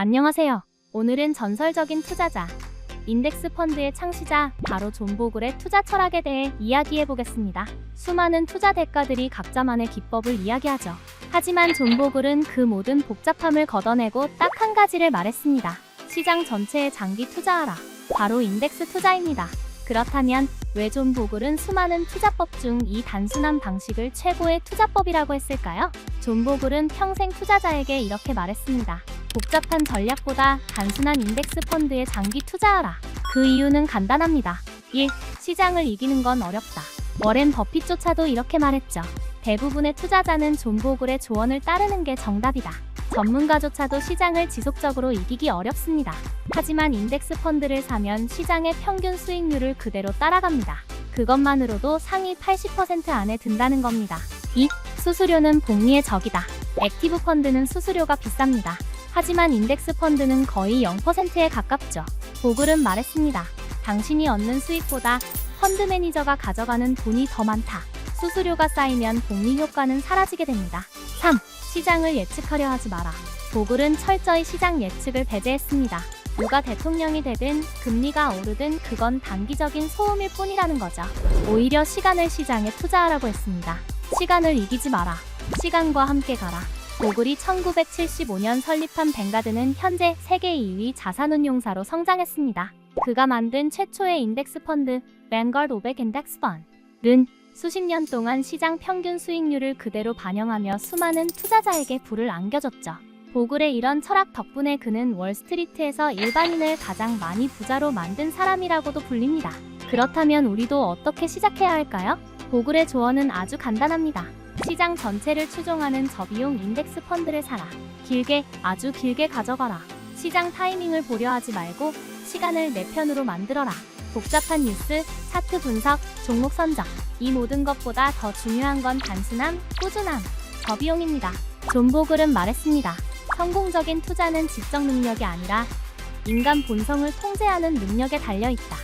안녕하세요. 오늘은 전설적인 투자자, 인덱스 펀드의 창시자 바로 존 보글의 투자 철학에 대해 이야기해 보겠습니다. 수많은 투자 대가들이 각자만의 기법을 이야기하죠. 하지만 존 보글은 그 모든 복잡함을 걷어내고 딱 한 가지를 말했습니다. 시장 전체에 장기 투자하라. 바로 인덱스 투자입니다. 그렇다면 왜 존 보글은 수많은 투자법 중 이 단순한 방식을 최고의 투자법이라고 했을까요? 존 보글은 평생 투자자에게 이렇게 말했습니다. 복잡한 전략보다 단순한 인덱스 펀드에 장기 투자하라. 그 이유는 간단합니다. 1. 시장을 이기는 건 어렵다. 워렌 버핏조차도 이렇게 말했죠. 대부분의 투자자는 존 보글의 조언을 따르는 게 정답이다. 전문가조차도 시장을 지속적으로 이기기 어렵습니다. 하지만 인덱스 펀드를 사면 시장의 평균 수익률을 그대로 따라갑니다. 그것만으로도 상위 80% 안에 든다는 겁니다. 2. 수수료는 복리의 적이다. 액티브 펀드는 수수료가 비쌉니다. 하지만 인덱스 펀드는 거의 0%에 가깝죠. 보글은 말했습니다. 당신이 얻는 수익보다 펀드 매니저가 가져가는 돈이 더 많다. 수수료가 쌓이면 복리 효과는 사라지게 됩니다. 3. 시장을 예측하려 하지 마라. 보글은 철저히 시장 예측을 배제했습니다. 누가 대통령이 되든 금리가 오르든 그건 단기적인 소음일 뿐이라는 거죠. 오히려 시간을 시장에 투자하라고 했습니다. 시간을 이기지 마라. 시간과 함께 가라. 보글이 1975년 설립한 뱅가드는 현재 세계 2위 자산운용사로 성장했습니다. 그가 만든 최초의 인덱스 펀드 뱅걸드 500 인덱스 펀드는 수십 년 동안 시장 평균 수익률을 그대로 반영하며 수많은 투자자에게 불을 안겨줬죠. 보글의 이런 철학 덕분에 그는 월스트리트에서 일반인을 가장 많이 부자로 만든 사람이라고도 불립니다. 그렇다면 우리도 어떻게 시작해야 할까요? 보글의 조언은 아주 간단합니다. 시장 전체를 추종하는 저비용 인덱스 펀드를 사라. 길게, 아주 길게 가져가라. 시장 타이밍을 보려 하지 말고 시간을 내 편으로 만들어라. 복잡한 뉴스, 차트 분석, 종목 선정. 이 모든 것보다 더 중요한 건 단순함, 꾸준함, 저비용입니다. 존 보글은 말했습니다. 성공적인 투자는 지적 능력이 아니라 인간 본성을 통제하는 능력에 달려 있다.